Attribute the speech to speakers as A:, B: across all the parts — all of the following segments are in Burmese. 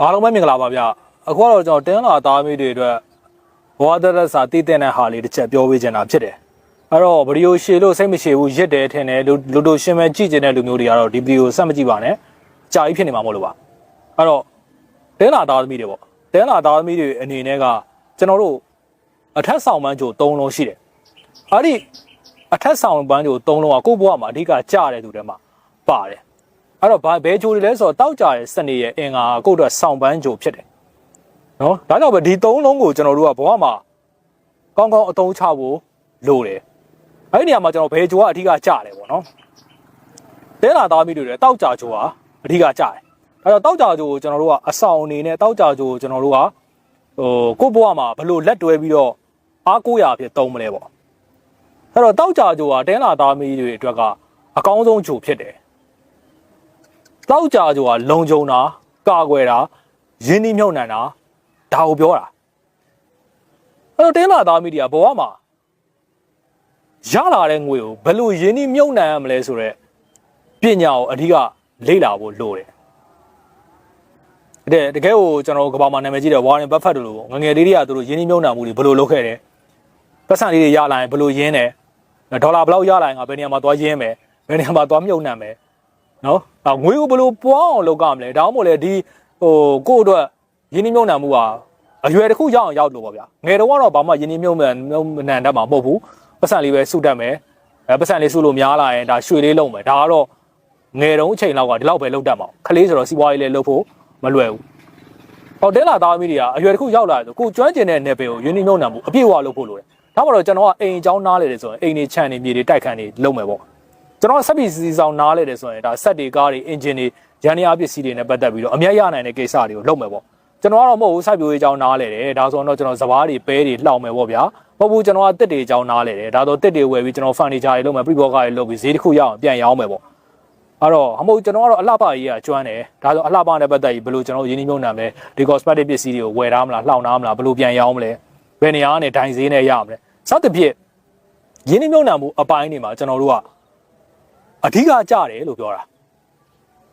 A: အားလုံးပဲမင်္ဂလာပါဗျအခုကတော့ကျွန်တော်တင်းလာသားမိတွေအတွက်ဘဝတရစာတည်တဲ့ဟာလေးတစ်ချက်ပြောပေးချင်တာဖြစ်တယ်အဲ့တော့ဗီဒီယိုရှည်လို့စိတ်မရှည်ဘူးရစ်တယ်ထင်တယ်လူလူတို့ရှင်းမဲကြည့်ကျင်တဲ့လူမျိုးတွေကတော့ဒီဗီဒီယိုဆက်မကြည့်ပါနဲ့ကြာကြီးဖြစ်နေမှာမဟုတ်လို့ပါအဲ့တော့တင်းလာသားသမီးတွေပေါ့တင်းလာသားသမီးတွေအနေနဲ့ကကျွန်တော်တို့အထက်ဆောင်ပန်းကြို၃လုံးရှိတယ်အဲ့ဒီအထက်ဆောင်ပန်းကြို၃လုံးကကိုယ့်ဘဝမှာအဓိကကြားတဲ့သူတွေမှာပါတယ် အဲ့တော့ဘာဘဲကြိုတွေလဲဆိုတော့တောက်ကြတဲ့စနေရဲ့အင်္ဂါကိုယ့်အတွက်ဆောင်ပန်းကြိုဖြစ်တယ်နော်ဒါကြောင့်ပဲဒီ၃လုံးကိုကျွန်တော်တို့ကဘဝမှာကောင်းကောင်းအသုံးချဖို့လိုတယ်အဲ့ဒီနေရာမှာကျွန်တော်ဘဲကြိုကအဓိကကြားတယ်ပေါ့နော်တဲလာသားမိတွေတောက်ကြကြိုကအဓိကကြားတယ်အဲ့တော့တောက်ကြကြိုကိုကျွန်တော်တို့ကအဆောင်အနေနဲ့တောက်ကြကြိုကိုကျွန်တော်တို့ကဟိုကိုယ့်ဘဝမှာဘလို့လက်တွဲပြီးတော့အားကိုးရာဖြစ်သုံးမလဲပေါ့အဲ့တော့တောက်ကြကြိုကတဲလာသားမိတွေအတွက်ကအကောင်းဆုံးဂျိုဖြစ်တယ် တောက်ကြကြိုကလုံခြုံတာကာကွယ်တာရင်းနှီးမြှုပ်နှံတာဒါကိုပြောတာအဲ့တော့တင်းလာသားမိတွေကဘဝမှာရလာတဲ့ငွေကိုဘယ်လိုရင်းနှီးမြှုပ်နှံရမလဲဆိုတော့ပညာကိုအဓိကလေ့လာဖို့လိုတယ်တဲ့တကယ်ကိုကျွန်တော်ကဘာမှာနာမည်ကြီးတဲ့ဝါရင်ဘတ်ဖတ်တို့လိုငငယ်လေးတွေကသူတို့ရင်းနှီးမြှုပ်နှံမှုတွေဘယ်လိုလုပ်ခဲ့တယ်ပတ်စံလေးတွေရလာရင်ဘယ်လိုရင်းတယ်ဒေါ်လာဘယ်လောက်ရလာရင်ငါဘယ်နေရာမှာသွားရင်းမယ်ဘယ်နေရာမှာသွားမြှုပ်နှံမယ် နော်အငွေကိုဘယ်လိုပွားအောင်လုပ်ကြမလဲဒါမှမဟုတ်လေဒီဟိုကိုယ့်အတွက်ရင်းနှီးမြှုပ်နှံမှုဟာအရွယ်တစ်ခုရောက်အောင်ရောက်လို့ပေါ့ဗျာငယ်တော့ကတော့ဘာမှရင်းနှီးမြှုပ်နှံမြှုပ်နှံတတ်မှာမဟုတ်ဘူးပတ်စံလေးပဲစုတတ်မယ်အဲပတ်စံလေးစုလို့များလာရင်ဒါရွှေလေးလုံးမယ်ဒါကတော့ငယ်တုန်းအချိန်လောက်ကဒီလောက်ပဲလုပ်တတ်မှာခလေးဆိုတော့စီးပွားရေးလေးလုပ်ဖို့မလွယ်ဘူးဟောတဲလာသားမီးတွေကအရွယ်တစ်ခုရောက်လာတယ်ဆိုကိုကျွမ်းကျင်တဲ့နယ်ပယ်ကိုရင်းနှီးမြှုပ်နှံမှုအပြည့်အဝလုပ်ဖို့လိုတယ်ဒါမှတော့ကျွန်တော်ကအိမ်အကြောင်းနားလေတယ်ဆိုရင်အိမ်တွေခြံတွေမြေတွေတိုက်ခန်းတွေလုပ်မယ်ပေါ့ ကျွန်တော်ဆက်ပြီးစီဆောင်နားလေတယ်ဆိုရင်ဒါဆက်တွေကားတွေအင်ဂျင်တွေရန်ရပစ္စည်းတွေနဲ့ပတ်သက်ပြီးတော့အမျက်ရနိုင်တဲ့ကိစ္စတွေကိုလုပ်မယ်ပေါ့ကျွန်တော်ကတော့မဟုတ်ဘူးစိုက်ပျိုးရေးအကြောင်းနားလေတယ်ဒါဆိုတော့ကျွန်တော်စပားတွေပဲတွေလှောင်မယ်ပေါ့ဗျာမဟုတ်ဘူးကျွန်တော်ကတစ်တွေအကြောင်းနားလေတယ်ဒါဆိုတစ်တွေဝယ်ပြီးကျွန်တော်ဖန်နီချာတွေလုပ်မယ်ပြိဘောကတွေလုပ်ပြီးဈေးတစ်ခုရအောင်ပြန်ရောင်းမယ်ပေါ့အဲ့တော့အမဟုတ်ကျွန်တော်ကတော့အလှပကြီးကကျွမ်းတယ်ဒါဆိုအလှပနဲ့ပတ်သက်ပြီးဘယ်လိုကျွန်တော်ရင်းနှီးမြှုပ်နှံမလဲဒီ cosmetic ပစ္စည်းတွေကိုဝယ်ထားမလားလှောင်ထားမလားဘယ်လိုပြန်ရောင်းမလဲဘယ်နေရာကနေဒိုင်ဈေးနဲ့ရမလဲစသဖြင့်ရင်းနှီးမြှုပ်နှံမှုအပိုင်းတွေမှာကျွန်တော်တို့က အဓိကကြတယ်လို့ပြောတာ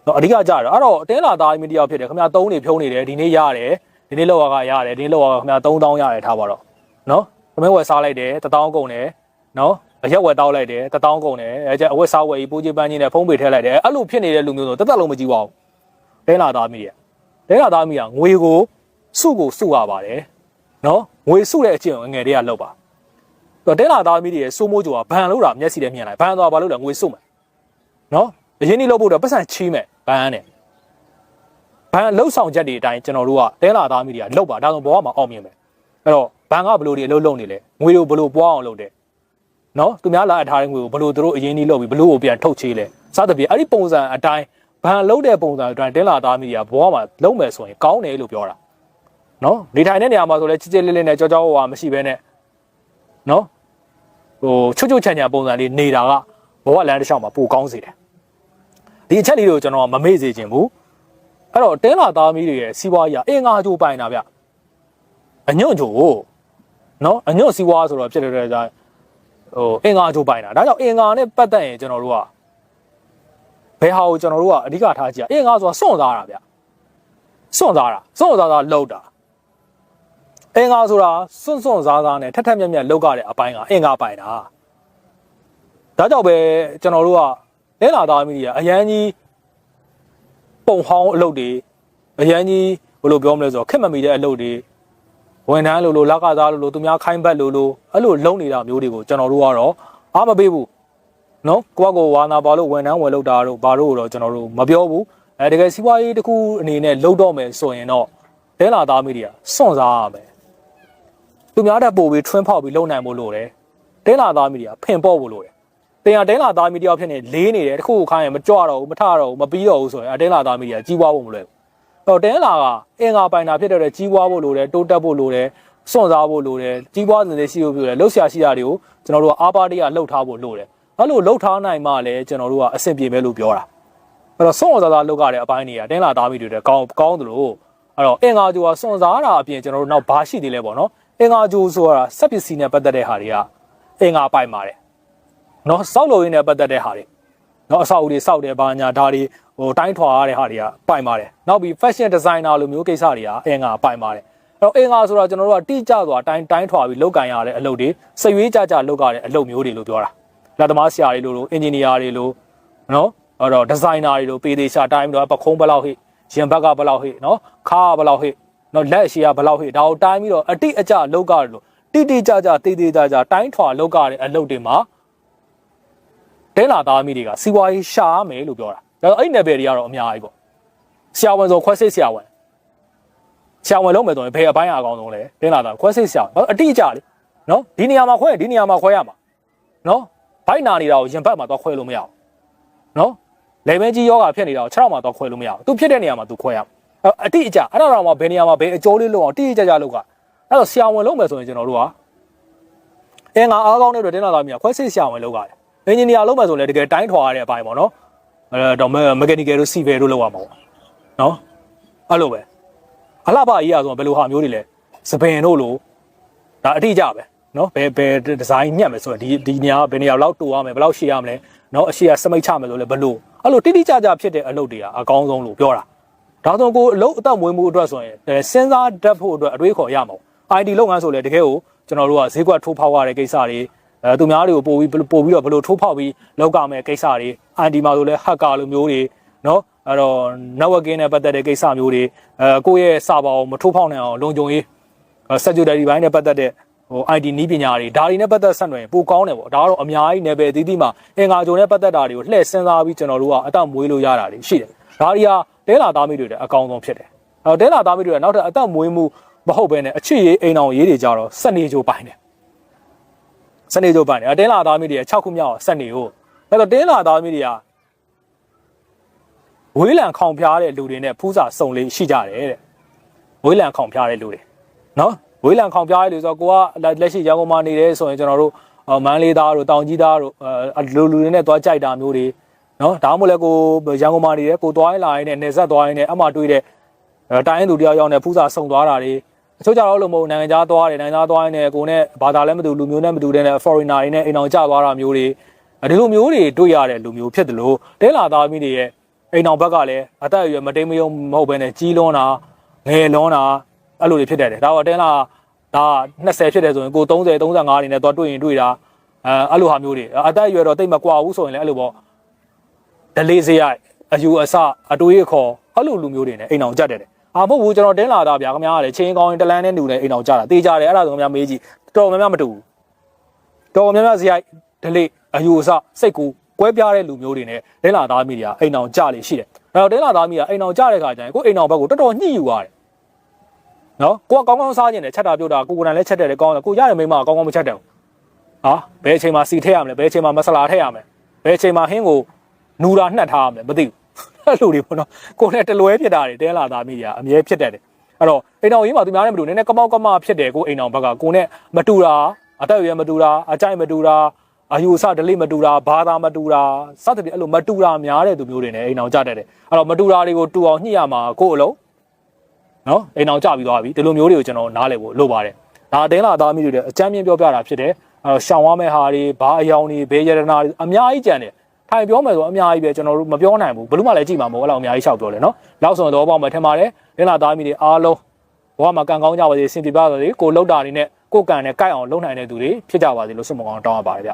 A: နော်အဓိကကြတယ်အဲ့တော့အတင်းလာသားမီဒီယာဖြစ်တယ်ခင်ဗျာ3နေဖြုံးနေတယ်ဒီနေ့ရတယ်ဒီနေ့လောက်ရကရတယ်ဒီနေ့လောက်ရကခင်ဗျာ3000ရတယ်ထားပါတော့နော်သမင်းဝယ်စားလိုက်တယ်1000ကုန်တယ်နော်အရက်ဝယ်တောက်လိုက်တယ်1000ကုန်တယ်အဲကျအဝက်စားဝယ်ကြီးပိုးချပန်းကြီးနဲ့ဖုံးပေထည့်လိုက်တယ်အဲ့လိုဖြစ်နေတဲ့လူမျိုးဆိုတက်တက်လုံးမကြည့်ပါဘူးတင်းလာသားမီဒီယာတင်းလာသားမီဒီယာငွေကိုစုကိုစုရပါတယ်နော်ငွေစုတဲ့အကျင့်ကိုငယ်တွေကလောက်ပါတော့တင်းလာသားမီဒီယာစိုးမိုးကြိုကဘန်လို့တာမျက်စိနဲ့မြင်လိုက်ဘန်သွားဘာလို့လဲငွေစုမယ် နော်အရင်ကြီးလောက်ဖို့တော့ပတ်စံချီးမယ်ဘန်နဲ့ဘန်လှုပ်ဆောင်ချက်တွေအတိုင်းကျွန်တော်တို့ကတဲလာသားမီဒီယာလောက်ပါဒါဆိုဘောကမှာအောင်မြင်မယ်အဲ့တော့ဘန်ကဘလို့ဒီအလုပ်လုပ်နေလဲငွေတွေကိုဘလို့ပွားအောင်လုပ်တယ်နော်သူများလာအထားတဲ့ငွေကိုဘလို့သူတို့အရင်ကြီးလုပ်ပြီးဘလို့ကိုပြန်ထုတ်ချေးလဲစသဖြင့်အဲ့ဒီပုံစံအတိုင်းဘန်လှုပ်တဲ့ပုံစံအတိုင်းတဲလာသားမီဒီယာဘောကမှာလုံးမယ်ဆိုရင်ကောင်းတယ်လို့ပြောတာနော်နေထိုင်တဲ့နေရာမှာဆိုလဲချစ်ချစ်လေးလေးနဲ့ကြောကြောဝါမရှိဘဲနဲ့နော်ဟိုချွတ်ချွတ်ချန်ချန်ပုံစံလေးနေတာက ဘောကလမ်းတစ်လျှောက်မှာပိုကောင်းစေတယ်ဒီအချက်လေးကိုကျွန်တော်ကမမေ့စေချင်ဘူးအဲ့တော့တင်းလာသားမီးတွေရဲ့စီးပွားရေးအင်္ဂါကြိုးပိုင်တာဗျအညွန့်ကြိုးနော်အညွန့်စီးပွားဆိုတော့ဖြစ်တဲ့တဲ့ဟိုအင်္ဂါကြိုးပိုင်တာဒါကြောင့်အင်္ဂါနဲ့ပတ်သက်ရင်ကျွန်တော်တို့ကဘယ်ဟာကိုကျွန်တော်တို့ကအဓိကထားကြည့်အင်္ဂါဆိုတာစွန့်စားတာဗျစွန့်စားတာစွန့်စားတာလောက်တာအင်္ဂါဆိုတာစွန့်စွန့်စားစားနဲ့ထက်ထက်မြက်မြက်လောက်ကြတဲ့အပိုင်းကအင်္ဂါပိုင်တာ ဒါကြောင့်ပဲကျွန်တော်တို့ကလဲလာသားမီဒီယာအရန်ကြီးပုံဟောင်းအလုပ်တွေအရန်ကြီးဘယ်လိုပြောမလဲဆိုတော့ခက်မမီတဲ့အလုပ်တွေဝန်ထမ်းလို့လို့လက်ကစားလို့လို့သူများခိုင်းဘက်လို့လို့အဲ့လိုလုံနေတာမျိုးတွေကိုကျွန်တော်တို့ကတော့အားမပေးဘူးနော်ကိုကကိုဝါနာပါလို့ဝန်ထမ်းဝင်လုပ်တာတို့ဘာလို့တော့ကျွန်တော်တို့မပြောဘူးအဲတကယ်စီးပွားရေးတစ်ခုအနေနဲ့လုပ်တော့မယ်ဆိုရင်တော့လဲလာသားမီဒီယာစွန့်စားရမယ်သူများတက်ပို့ပြီးထွန်းဖောက်ပြီးလုံနိုင်ဖို့လိုတယ်တဲလာသားမီဒီယာဖင်ပေါ့ဖို့လိုတယ် တင်ရတဲလာသားမီဒီယာဖြစ်နေလေးနေတယ်တခုခုခိုင်းရင်မကြွတော့ဘူးမထတော့ဘူးမပြီးတော့ဘူးဆိုရင်အတဲလာသားမီဒီယာကြီးပွားဖို့မလွယ်ဘူးအဲ့တော့တဲလာကအင်္ဂါပိုင်တာဖြစ်တဲ့ကြီးပွားဖို့လိုတယ်တိုးတက်ဖို့လိုတယ်စွန့်စားဖို့လိုတယ်ကြီးပွားနေနေရှိဖို့လိုတယ်လှုပ်ရှားရှိတာတွေကိုကျွန်တော်တို့ကအားပါးတရလှုပ်ထားဖို့လိုတယ်အဲ့လိုလှုပ်ထားနိုင်မှလည်းကျွန်တော်တို့ကအဆင်ပြေမယ်လို့ပြောတာအဲ့တော့စွန့်စားစားလှုပ်ရတဲ့အပိုင်းတွေကတဲလာသားမီတွေတဲ့ကောင်းကောင်းသလိုအဲ့တော့အင်္ဂါဂျိုကစွန့်စားတာအပြင်ကျွန်တော်တို့နောက်ဘာရှိသေးလဲပေါ့နော်အင်္ဂါဂျိုဆိုတာစက်ပစ္စည်းနဲ့ပတ်သက်တဲ့ဟာတွေကအင်္ဂါပိုင်ပါတယ် နော်စောက်လို့ရင်းနဲ့ပတ်သက်တဲ့ဟာတွေနော်အဆောက်အဦတွေစောက်တယ်ဘာညာဒါတွေဟိုတိုင်းထွာရတဲ့ဟာတွေကပိုင်ပါတယ်နောက်ပြီး fashion designer လိုမျိုးကိစ္စတွေကအင်္ဂါပိုင်ပါတယ်အဲ့တော့အင်္ဂါဆိုတာကျွန်တော်တို့ကတိကျစွာတိုင်းတိုင်းထွာပြီးလောက်ကင်ရတဲ့အလုပ်တွေစရွေးကြကြလောက်ရတဲ့အလုပ်မျိုးတွေလို့ပြောတာလက်သမားဆရာတွေလို့လို့ engineer တွေလို့နော်အဲ့တော့ designer တွေလို့ပေသေးရှာတိုင်းတော့ပခုံးဘယ်လောက်ဟိရင်ဘက်ကဘယ်လောက်ဟိနော်ခါကဘယ်လောက်ဟိနော်လက်ရှိကဘယ်လောက်ဟိဒါကိုတိုင်းပြီးတော့အတိအကျလောက်ရတယ်လို့တိတိကျကျတေးသေးကြကြတိုင်းထွာလောက်ရတဲ့အလုပ်တွေမှာ တဲလာသားမိတွေကစီဝါရေးရှာရမယ်လို့ပြောတာဒါတော့အဲ့ level တွေကတော့အများကြီးပေါ့ဆရာဝန်ဆိုခွဲစိတ်ဆရာဝန်ဆရာဝန်လုံးမယ်ဆိုရင်ဘယ်အပိုင်းအကောင်ဆုံးလဲတဲလာသားခွဲစိတ်ဆရာဝန်အတိအကျလေနော်ဒီနေရာမှာခွဲရင်ဒီနေရာမှာခွဲရမှာနော်ဘိုက်နာနေတာကိုရင်ဘတ်မှာတော့ခွဲလို့မရဘူးနော်လေဘဲကြီးယောဂဖြစ်နေတာကို6ရောက်မှာတော့ခွဲလို့မရဘူးသူဖြစ်တဲ့နေရာမှာသူခွဲရမှာအတိအကျအဲ့ဒါတော့မှဘယ်နေရာမှာဘယ်အကျိုးလေးလုံးအောင်တိတိကျကျလုပ်ကအဲ့တော့ဆရာဝန်လုံးမယ်ဆိုရင်ကျွန်တော်တို့ကအင်္ဂါအားကောင်းတဲ့အတွက်တင်းလာသားမြခွဲစိတ်ဆရာဝန်လုပ်ရတယ် အင်ဂျင်နီယာလုံးမယ်ဆိုလည်းတကယ်တိုင်းထွာရတဲ့အပိုင်းပေါ့နော်အဲတော့မက်ကာနီကယ်တို့စီဗယ်တို့လောက်ရမှာပေါ့နော်အဲ့လိုပဲအလှပကြီးရဆိုဘယ်လိုဟာမျိုးတွေလဲစပင်တို့လို့ဒါအတိအကျပဲနော်ဘယ်ဘယ်ဒီဇိုင်းညက်မယ်ဆိုတော့ဒီဒီနေရာဘယ်နေရာလောက်တူရမယ်ဘယ်လောက်ရှည်ရမလဲနော်အရှိရစမိတ်ချမယ်ဆိုလဲဘယ်လိုအဲ့လိုတိတိကျကျဖြစ်တဲ့အလုပ်တွေကအကောင်းဆုံးလို့ပြောတာဒါဆိုကိုအလုပ်အသက်မွေးမှုအတွက်ဆိုရင်စဉ်းစားတတ်ဖို့အတွက်အတွေးခေါ်ရမှာ IT လုပ်ငန်းဆိုလဲတကယ်ကိုကျွန်တော်တို့ကဈေးကွက်ထိုးဖောက်ရတဲ့ကိစ္စတွေ အဲသူများတွေကိုပို့ပြီးပို့ပြီးတော့ဘယ်လိုထိုးဖောက်ပြီးလောက်ကမယ်ကိစ္စတွေ IT မှာဆိုလဲ hacker လိုမျိုးတွေနော်အဲ့တော့ networking နဲ့ပတ်သက်တဲ့ကိစ္စမျိုးတွေအဲကိုယ့်ရဲ့ server ကိုမထိုးဖောက်နိုင်အောင်လုံခြုံရေး security ဘိုင်းနဲ့ပတ်သက်တဲ့ဟို ID နည်းပညာတွေဒါတွေနဲ့ပတ်သက်ဆက်နွယ်ပိုကောင်းတယ်ပေါ့ဒါကတော့အများကြီး level အသီးသီးမှာအင်္ဂါကြုံနဲ့ပတ်သက်တာတွေကိုလှည့်စဉ်းစားပြီးကျွန်တော်တို့ကအသက်မွေးလို့ရတာတွေရှိတယ်ဒါတွေဟာတဲလာသားမိတွေတဲ့အကောင်းဆုံးဖြစ်တယ်အဲတော့တဲလာသားမိတွေကနောက်ထပ်အသက်မွေးမှုမဟုတ်ဘဲနဲ့အချစ်ရေးအိမ်အောင်ရေးတွေကြတော့စက်နေကြိုးပိုင်တယ် စက်နေကြိုးပိုင်တယ်တင်းလာသားမိတွေက6ခုမြောက်စက်နေကိုအဲ့တော့တင်းလာသားမိတွေကဝေးလံခေါင်ဖျားတဲ့လူတွေနဲ့ဖူးစာစုံလေးရှိကြတယ်တဲ့ဝေးလံခေါင်ဖျားတဲ့လူတွေနော်ဝေးလံခေါင်ဖျားတဲ့လူဆိုတော့ကိုကလက်ရှိရန်ကုန်မှာနေတယ်ဆိုရင်ကျွန်တော်တို့မန်းလေးသားတို့တောင်ကြီးသားတို့လူလူတွေနဲ့သွားကြိုက်တာမျိုးတွေနော်ဒါမှမဟုတ်လေကိုရန်ကုန်မှာနေတယ်ကိုသွားရင်လာရင်နဲ့နေဆက်သွားရင်နဲ့အမှတွေ့တဲ့တိုင်းရင်သူတယောက်ယောက်နဲ့ဖူးစာစုံသွားတာတွေ အချို့ကြတော့လို့မဟုတ်နိုင်ငံခြားသွားတယ်နိုင်ငံခြားသွားရင်လည်းကိုနဲ့ဘာသာလည်းမတူလူမျိုးနဲ့မတူတဲ့နဲ့ foreigner တွေနဲ့အိမ်အောင်ကျသွားတာမျိုးတွေဒီလိုမျိုးတွေတွေ့ရတဲ့လူမျိုးဖြစ်တယ်လို့တဲလာသားမိတွေရဲ့အိမ်အောင်ဘက်ကလည်းအသက်အရွယ်မတိမ်မယုံမဟုတ်ဘဲနဲ့ကြီးလွန်းတာငယ်လွန်းတာအဲ့လိုတွေဖြစ်တတ်တယ်ဒါတော့တဲလာဒါ20ဖြစ်တယ်ဆိုရင်ကို30 35အနေနဲ့တော့တွေ့ရင်တွေ့တာအဲအဲ့လိုဟာမျိုးတွေအသက်အရွယ်တော့တိတ်မကွာဘူးဆိုရင်လည်းအဲ့လိုပေါ့ဒလေးစရိုက်အယူအဆအတွေးအခေါ်အဲ့လိုလူမျိုးတွေနဲ့အိမ်အောင်ကြက်တယ် အာမဟုတ်ဘူးကျွန်တော်တင်းလာတာဗျာခင်ဗျားကလည်းချင်းကောင်းရင်တလန်းနဲ့တူနေအိမ်အောင်ကြတာတေးကြတယ်အဲ့ဒါဆိုခင်ဗျားမေးကြည့်တော်များများမတူဘူးတော်များများစရိုက်ဒလေးအယူအဆစိတ်ကူကွဲပြားတဲ့လူမျိုးတွေနဲ့တင်းလာသားမိတွေကအိမ်အောင်ကြလေရှိတယ်အဲ့တော့တင်းလာသားမိကအိမ်အောင်ကြတဲ့ခါကျရင်ကိုအိမ်အောင်ဘက်ကိုတော်တော်ညှိယူရတယ်နော်ကိုကကောင်းကောင်းစားကျင်တယ်ချက်တာပြုတ်တာကိုကိုယ်တိုင်လည်းချက်တယ်လေကောင်းတယ်ကိုရတယ်မိမကောင်းကောင်းမချက်တယ်ဟာဘယ်အချိန်မှာစီထည့်ရမလဲဘယ်အချိန်မှာမဆလာထည့်ရမလဲဘယ်အချိန်မှာဟင်းကိုနူတာနှက်ထားရမလဲမသိဘူး အဲ့လိုတွေပေါ့နော်ကိုနဲ့တလွဲဖြစ်တာတွေတဲလာသားမိတွေကအမြဲဖြစ်တတ်တယ်အဲ့တော့အိမ်တော်ကြီးမှာသူများနဲ့မတူနည်းနည်းကမောက်ကမဖြစ်တယ်ကိုအိမ်တော်ဘက်ကကိုနဲ့မတူတာအသက်အရွယ်မတူတာအကြိုက်မတူတာအယူအဆဒလိမတူတာဘာသာမတူတာစသဖြင့်အဲ့လိုမတူတာများတဲ့သူမျိုးတွေနဲ့အိမ်တော်ကြတတ်တယ်အဲ့တော့မတူတာတွေကိုတူအောင်ညှိရမှာကိုယ့်အလုံးနော်အိမ်တော်ကြပြီးသွားပြီဒီလိုမျိုးတွေကိုကျွန်တော်နားလည်ဖို့လိုပါတယ်ဒါအတင်းလာသားမိတွေလည်းအကြမ်းမြင်ပြောပြတာဖြစ်တယ်အဲ့တော့ရှောင်ရမယ့်ဟာတွေဘာအယောင်တွေဘေးရတနာတွေအများကြီးကြံတယ် ထိုင်ပြောမယ်ဆိုအများကြီးပဲကျွန်တော်တို့မပြောနိုင်ဘူးဘလို့မှလည်းကြည့်မှာမဟုတ်အဲ့လောက်အများကြီးရှောက်ပြောလေနော်လောက်ဆိုတော့ပေါ့မယ်ထင်ပါတယ်လင်းလာသားမိတွေအားလုံးဘဝမှာကံကောင်းကြပါစေစင်ပြပါစေကိုလှုပ်တာတွေနဲ့ကိုကံနဲ့ကြိုက်အောင်လုပ်နိုင်တဲ့သူတွေဖြစ်ကြပါစေလို့ဆုမကောင်းတောင်းရပါတယ်ဗျ